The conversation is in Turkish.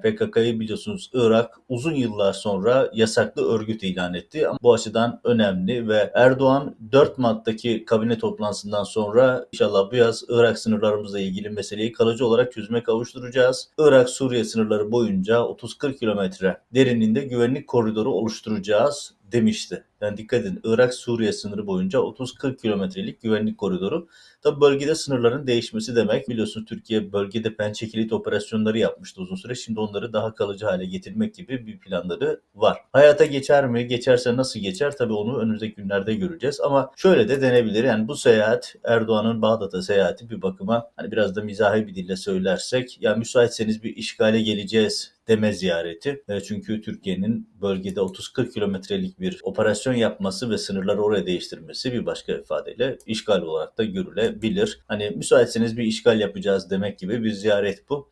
PKK'yı biliyorsunuz Irak uzun yıllar sonra yasaklı örgüt ilan etti. Ama bu açıdan önemli ve Erdoğan 4 Mart'taki kabine toplantısından sonra inşallah bu yaz Irak sınırlarımızla ilgili meseleyi kalıcı olarak çözüme kavuşturacağız. Irak-Suriye sınırları boyunca 30-40 kilometre derinliğinde güvenlik koridoru oluşturacağız demişti. Yani dikkat edin Irak-Suriye sınırı boyunca 30-40 kilometrelik güvenlik koridoru. Tabi bölgede sınırların değişmesi demek. Biliyorsunuz Türkiye bölgede pençe kilit operasyonları yapmıştı uzun süre. Şimdi onları daha kalıcı hale getirmek gibi bir planları var. Hayata geçer mi? Geçerse nasıl geçer? Tabi onu önümüzdeki günlerde göreceğiz. Ama şöyle de denebilir. Yani bu seyahat Erdoğan'ın Bağdat'a seyahati bir bakıma hani biraz da mizahi bir dille söylersek ya müsaitseniz bir işgale geleceğiz deme ziyareti. Çünkü Türkiye'nin bölgede 30-40 kilometrelik bir operasyon yapması ve sınırları oraya değiştirmesi bir başka ifadeyle işgal olarak da görülebilir. Hani müsaitseniz bir işgal yapacağız demek gibi bir ziyaret bu.